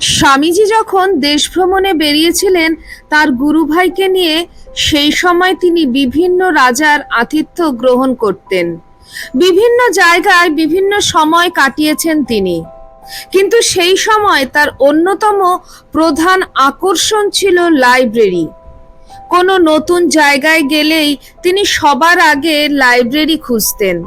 স্বামীজি যখন দেশ ভ্রমণে বেরিয়েছিলেন, তার গুরু ভাইকে নিয়ে সেই সময় তিনি বিভিন্ন রাজার আতিথ্য গ্রহণ করতেন। বিভিন্ন জায়গায় বিভিন্ন সময় কাটিয়েছেন তিনি। কিন্তু সেই সময় তার অন্যতম প্রধান আকর্ষণ ছিল লাইব্রেরি। কোনো নতুন জায়গায় গেলেই তিনি সবার আগে লাইব্রেরি খুঁজতেন।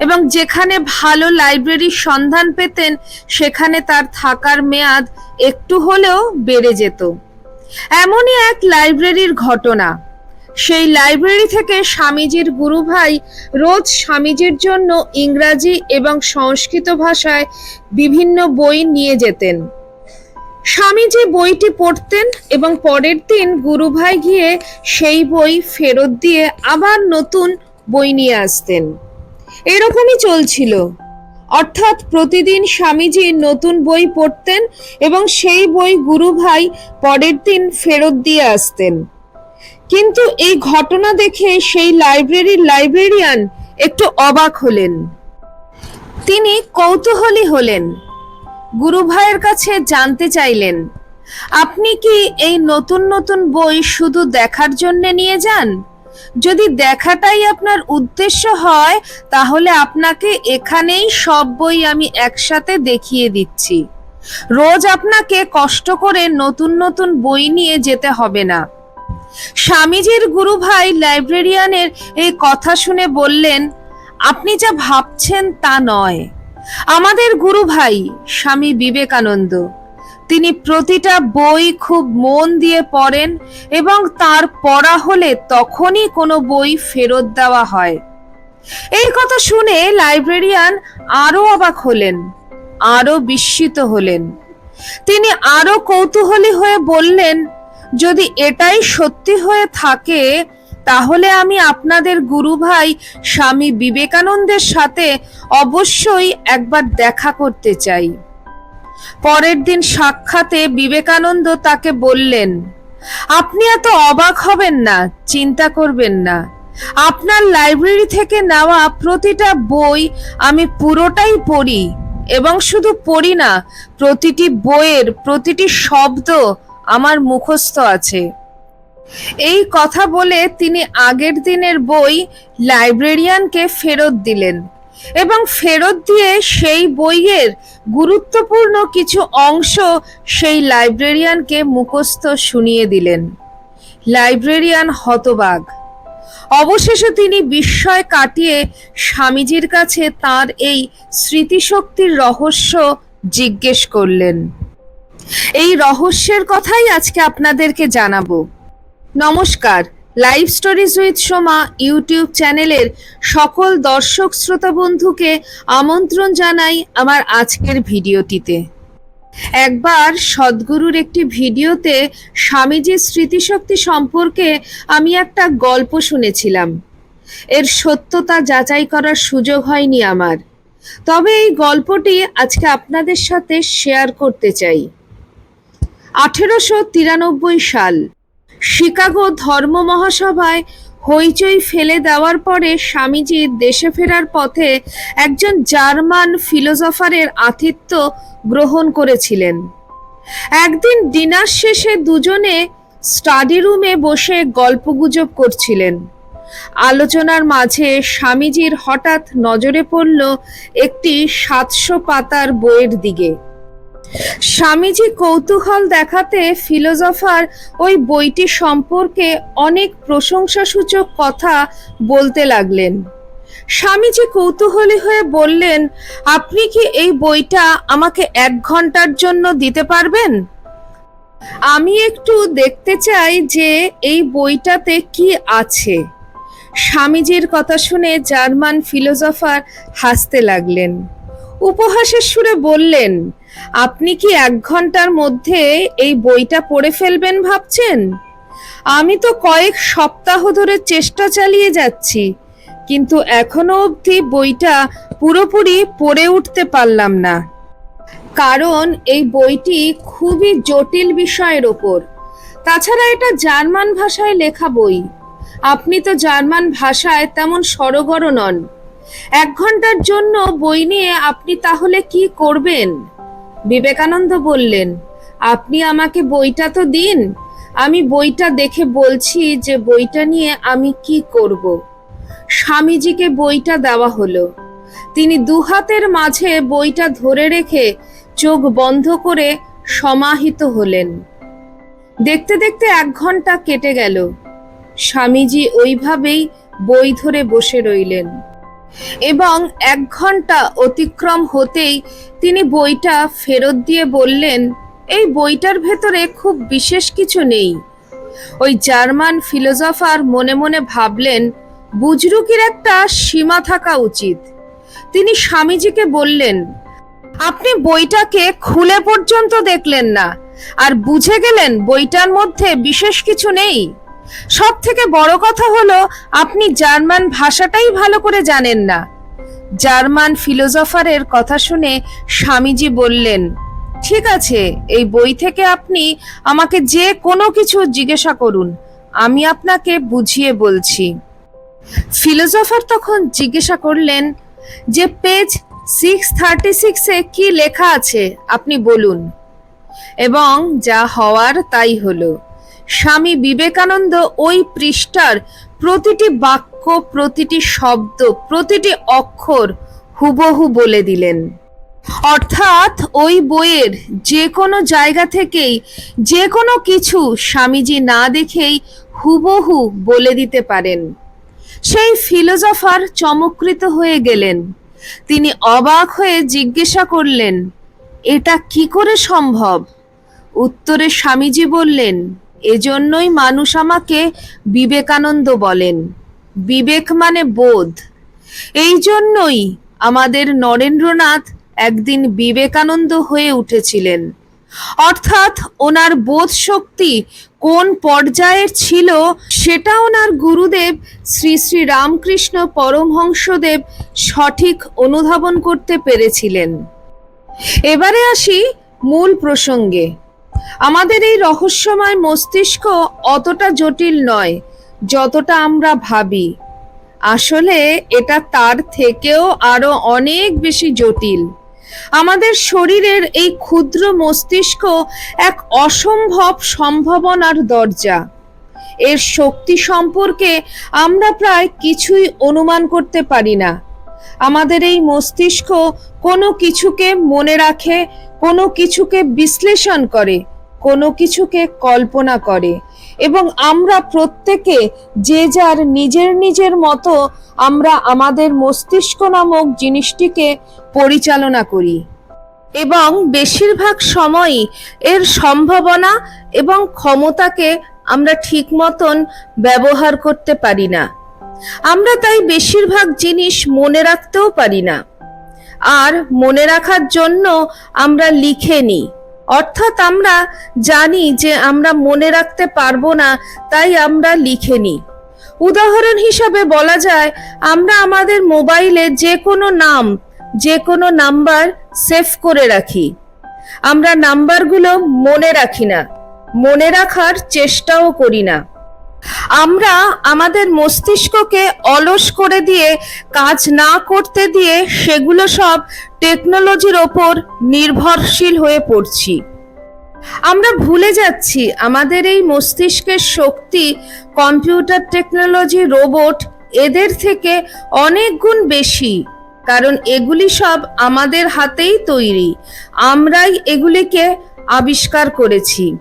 এবং যেখানে ভালো লাইব্রেরির সন্ধান পেতেন, সেখানে তার থাকার মেয়াদ একটু হলেও বেড়ে যেত। এমনই এক লাইব্রেরির ঘটনা। সেই লাইব্রেরি থেকে স্বামীজির গুরু ভাই রোজ স্বামীজির জন্য ইংরাজি এবং সংস্কৃত ভাষায় বিভিন্ন বই নিয়ে যেতেন। স্বামীজি বইটি পড়তেন এবং পরের দিন গুরুভাই গিয়ে সেই বই ফেরত দিয়ে আবার নতুন বই নিয়ে আসতেন। এরকমই চলছিল। অর্থাৎ প্রতিদিন স্বামীজি নতুন বই পড়তেন এবং সেই বই গুরুভাই পরের দিন ফেরত দিয়ে আসতেন। কিন্তু এই ঘটনা দেখে সেই লাইব্রেরির লাইব্রেরিয়ান একটু অবাক হলেন। তিনি কৌতূহলী হলেন। গুরু ভাইয়ের কাছে জানতে চাইলেন, আপনি কি এই নতুন নতুন বই শুধু দেখার জন্য নিয়ে যান? যদি দেখাটাই আপনার উদ্দেশ্য হয়, তাহলে আপনাকে এখানেই সব বই আমি একসাথে দেখিয়ে দিচ্ছি। রোজ আপনাকে কষ্ট করে নতুন নতুন বই নিয়ে যেতে হবে না। স্বামীজির গুরু ভাই লাইব্রেরিয়ানের এই কথা শুনে বললেন, আপনি যা ভাবছেন তা নয়। আমাদের গুরু ভাই, স্বামী বিবেকানন্দ তিনি প্রতিটা বই খুব মন দিয়ে পড়েন এবং তার পড়া হলে তখনই কোনো বই ফেরত দেওয়া হয়। এই কথা শুনে লাইব্রেরিয়ান আরও অবাক হলেন আরও বিস্মিত হলেন। তিনি আরও কৌতূহলী হয়ে বললেন, যদি এটাই সত্যি হয়ে থাকে, তাহলে আমি আপনাদের গুরু ভাই স্বামী বিবেকানন্দের সাথে অবশ্যই একবার দেখা করতে চাই। পরের দিন সাক্ষাতে বিবেকানন্দ তাকে বললেন, আপনি এত অবাক হবেন না, চিন্তা করবেন না। আপনার লাইব্রেরি থেকে নেওয়া প্রতিটা বই আমি পুরোটাই পড়ি এবং শুধু পড়ি না, প্রতিটি বইয়ের প্রতিটি শব্দ আমার মুখস্থ আছে। এই কথা বলে তিনি আগের দিনের বই লাইব্রেরিয়ানকে ফেরত দিলেন। এবং ফেরত দিয়ে সেই বইয়ের গুরুত্বপূর্ণ কিছু অংশ সেই লাইব্রেরিয়ানকে মুখস্থ শুনিয়ে দিলেন। লাইব্রেরিয়ান হতবাগ অবশেষে তিনি বিস্ময় কাটিয়ে স্বামীজির কাছে তার এই স্মৃতিশক্তির রহস্য জিজ্ঞেস করলেন। এই রহস্যের কথাই আজকে আপনাদেরকে জানাব। নমস্কার। Live Stories with Soma YouTube চ্যানেলের সকল দর্শক শ্রোতা বন্ধুকে আমন্ত্রণ জানাই আমার আজকের ভিডিওটিতে। একবার সদ্গুরুর একটি ভিডিওতে স্বামীজির স্মৃতিশক্তি সম্পর্কে আমি একটা গল্প শুনেছিলাম। এর সত্যতা যাচাই করার সুযোগ হয়নি আমার। তবে এই গল্পটি আজকে আপনাদের সাথে শেয়ার করতে চাই। আঠেরোশো তিরানব্বই সাল শিকাগো ধর্ম মহাসভায় হইচই ফেলে দেওয়ার পরে স্বামীজির দেশে ফেরার পথে একজন জার্মান ফিলোজফারের আতিথ্য গ্রহণ করেছিলেন। একদিন ডিনার শেষে দুজনে স্টাডি রুমে বসে গল্পগুজব করছিলেন। আলোচনার মাঝে স্বামীজির হঠাৎ নজরে পড়ল একটি সাতশো পাতার বইয়ের দিকে। স্বামীজি কৌতূহল দেখাতে ফিলোজফার ওই বইটি সম্পর্কে অনেক প্রশংসাসূচক কথা বলতে লাগলেন। স্বামীজি কৌতূহলী হয়ে বললেন, আপনি কি এই বইটা আমাকে এক ঘণ্টার জন্য দিতে পারবেন? আমি একটু দেখতে চাই যে এই বইটাতে কি আছে। স্বামীজির কথা শুনে জার্মান ফিলোজফার হাসতে লাগলেন। উপহাসের সুরে বললেন আপনি কি এক ঘণ্টার মধ্যে এই বইটা পড়ে ফেলবেন ভাবছেন? আমি তো কয়েক সপ্তাহ ধরে চেষ্টা চালিয়ে যাচ্ছি, কিন্তু এখনও অবধি বইটা পুরোপুরি পড়ে উঠতে পারলাম না। কারণ এই বইটি খুবই জটিল বিষয়ের ওপর। তাছাড়া এটা জার্মান ভাষায় লেখা বই। আপনি তো জার্মান ভাষায় তেমন সরগর নন। এক ঘণ্টার জন্য বই নিয়ে আপনি তাহলে কি করবেন? বিবেকানন্দ বললেন, আপনি আমাকে বইটা তো দিন। আমি বইটা দেখে বলছি যে বইটা নিয়ে আমি কি করব। স্বামীজিকে বইটা দেওয়া হলো। তিনি দুহাতের মাঝে বইটা ধরে রেখে চোখ বন্ধ করে সমাহিত হলেন। দেখতে দেখতে এক ঘণ্টা কেটে গেল। স্বামীজি ওইভাবেই বই ধরে বসে রইলেন। এবং এক ঘণ্টা অতিক্রম হতেই তিনি বইটা ফেরত দিয়ে বললেন, এই বইটার ভেতরে খুব বিশেষ কিছু নেই। ওই জার্মান ফিলোজফার মনে মনে ভাবলেন, বুজরুকির একটা সীমা থাকা উচিত। তিনি স্বামীজিকে বললেন, আপনি বইটাকে খুলে পর্যন্ত দেখলেন না, আর বুঝে গেলেন বইটার মধ্যে বিশেষ কিছু নেই। সব থেকে বড় কথা হলো, আপনি জার্মান ভাষাটাই ভালো করে জানেন না। জার্মান ফিলোজফারের কথা শুনে স্বামীজি বললেন, ঠিক আছে, এই বই থেকে আপনি আমাকে যে কোনো কিছু জিজ্ঞাসা করুন, আমি আপনাকে বুঝিয়ে বলছি। ফিলোজফার তখন জিজ্ঞাসা করলেন, যে পেজ সিক্স থার্টি সিক্সে কি লেখা আছে, আপনি বলুন। এবং যা হওয়ার তাই হলো। স্বামী বিবেকানন্দ ওই পৃষ্ঠার প্রতিটি বাক্য, প্রতিটি শব্দ, প্রতিটি অক্ষর হুবহু বলে দিলেন। অর্থাৎ ওই বইয়ের যে কোনো জায়গা থেকেই যে কোনো কিছু স্বামীজি না দেখেই হুবহু বলে দিতে পারেন। সেই ফিলোজফার চমকৃত হয়ে গেলেন। তিনি অবাক হয়ে জিজ্ঞাসা করলেন, এটা কি করে সম্ভব? উত্তরে স্বামীজি বললেন এজন্যই মানুষ আমাকে বিবেকানন্দ বলেন। বিবেক মানে বোধ। এই জন্যই আমাদের নরেন্দ্রনাথ একদিন বিবেকানন্দ হয়ে উঠেছিলেন। অর্থাৎ ওনার বোধ শক্তি কোন পর্যায়ের ছিল সেটা ওনার গুরুদেব শ্রী শ্রী রামকৃষ্ণ পরমহংসদেব সঠিক অনুধাবন করতে পেরেছিলেন। এবারে আসি মূল প্রসঙ্গে। আমাদের এই রহস্যময় মস্তিষ্ক অতটা জটিল নয়, যতটা আমরা ভাবি। আসলে এটা তার থেকেও আরও অনেক বেশি জটিল। আমাদের শরীরের এই ক্ষুদ্র মস্তিষ্ক এক অসম্ভব সম্ভাবনার দরজা। এর শক্তি সম্পর্কে আমরা প্রায় কিছুই অনুমান করতে পারি না। আমাদের এই মস্তিষ্ক কোনো কিছুকে মনে রাখে, কোনো কিছুকে বিশ্লেষণ করে, কোনো কিছুকে কল্পনা করে। এবং আমরা প্রত্যেকে যে যার নিজের নিজের মতো আমরা আমাদের মস্তিষ্ক নামক জিনিসটিকে পরিচালনা করি। এবং বেশিরভাগ সময়ই এর সম্ভাবনা এবং ক্ষমতাকে আমরা ঠিক মতন ব্যবহার করতে পারি না। আমরা তাই বেশিরভাগ জিনিস মনে রাখতেও পারি না। আর মনে রাখার জন্য আমরা লিখে নিই। অর্থাৎ আমরা জানি যে আমরা মনে রাখতে পারব না, তাই আমরা লিখে নিই। উদাহরণ হিসাবে বলা যায়, আমরা আমাদের মোবাইলে যে কোনো নাম, যে কোনো নাম্বার সেভ করে রাখি। আমরা নাম্বারগুলো মনে রাখি না, মনে রাখার চেষ্টাও করি না। আমরা আমাদের মস্তিষ্ককে অলস করে দিয়ে, কাজ না করতে দিয়ে সেগুলো সব টেকনোলজির ওপর নির্ভরশীল হয়ে পড়ছি। আমরা ভুলে যাচ্ছি আমাদের এই মস্তিষ্কের শক্তি কম্পিউটার টেকনোলজি রোবট এদের থেকে অনেক গুণ বেশি। কারণ এগুলি সব আমাদের হাতেই তৈরি। আমরাই এগুলিকে আবিষ্কার করেছি।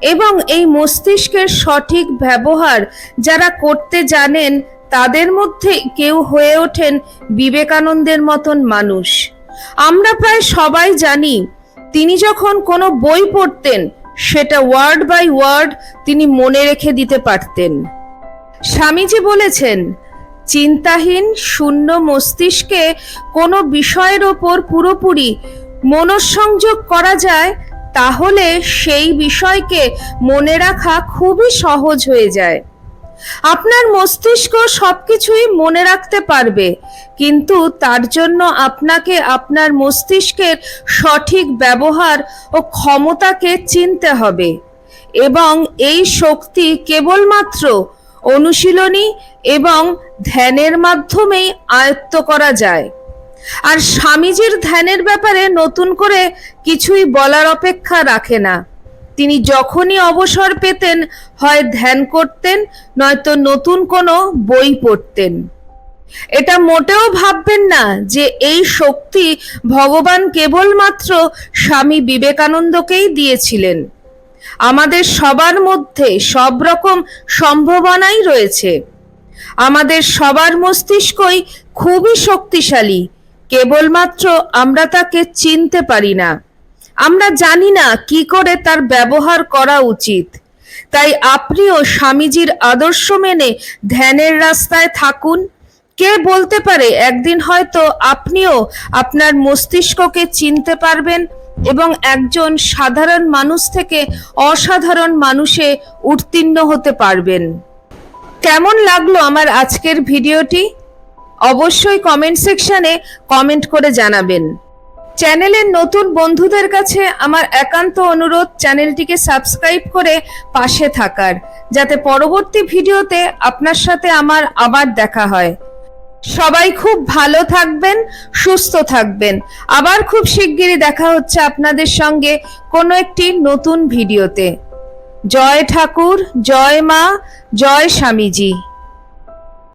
এবং এই মস্তিষ্কের সঠিক ব্যবহার যারা করতে জানেন, তাদের মধ্যে কেউ হয়ে ওঠেন বিবেকানন্দের মতন মানুষ। আমরা প্রায় সবাই জানি, তিনি যখন কোনো বই পড়তেন, সেটা ওয়ার্ড বাই ওয়ার্ড তিনি মনে রেখে দিতে পারতেন। স্বামীজি বলেছেন, চিন্তাহীন শূন্য মস্তিষ্কে কোনো বিষয়ের ওপর পুরোপুরি মনঃসংযোগ করা যায় তাহলে সেই বিষয়কে মনে রাখা খুবই সহজ হয়ে যায়। আপনার মস্তিষ্ক সবকিছুই মনে রাখতে পারবে, কিন্তু তার জন্য আপনাকে আপনার মস্তিষ্কের সঠিক ব্যবহার ও ক্ষমতাকে চিনতে হবে এবং এই শক্তি কেবলমাত্র অনুশীলনী এবং ধ্যানের মাধ্যমেই আয়ত্ত করা যায়। আর স্বামীজির ধ্যানের ব্যাপারে নতুন করে কিছুই বলার অপেক্ষা রাখে না। তিনি যখনই অবসর পেতেন, হয় ধ্যান করতেন, নয়তো নতুন কোনো বই পড়তেন। এটা মোটেও ভাববেন না যে এই শক্তি ভগবান কেবলমাত্র স্বামী বিবেকানন্দকেই দিয়েছিলেন। আমাদের সবার মধ্যে সব রকম সম্ভাবনাই রয়েছে। আমাদের সবার মস্তিষ্কই খুবই শক্তিশালী কেবলমাত্র আমরা তাকে চিনতে পারি না। আমরা জানি না কি করে তার ব্যবহার করা উচিত। তাই আপনিও স্বামীজির আদর্শ মেনে ধ্যানের রাস্তায় থাকুন। কে বলতে পারে, একদিন হয়তো আপনিও আপনার মস্তিষ্ককে চিনতে পারবেন এবং একজন সাধারণ মানুষ থেকে অসাধারণ মানুষে উত্তীর্ণ হতে পারবেন। কেমন লাগল আমার আজকের ভিডিওটি? অবশ্যই কমেন্ট সেকশনে কমেন্ট করে জানাবেন। চ্যানেলের নতুন বন্ধুদের কাছে আমার একান্ত অনুরোধ চ্যানেলটিকে সাবস্ক্রাইব করে পাশে থাকার, যাতে পরবর্তী ভিডিওতে আপনার সাথে আমার আবার দেখা হয়। সবাই খুব ভালো থাকবেন, সুস্থ থাকবেন। আবার খুব শিগগিরই দেখা হচ্ছে আপনাদের সঙ্গে কোনো একটি নতুন ভিডিওতে। জয় ঠাকুর, জয় মা, জয় স্বামীজি।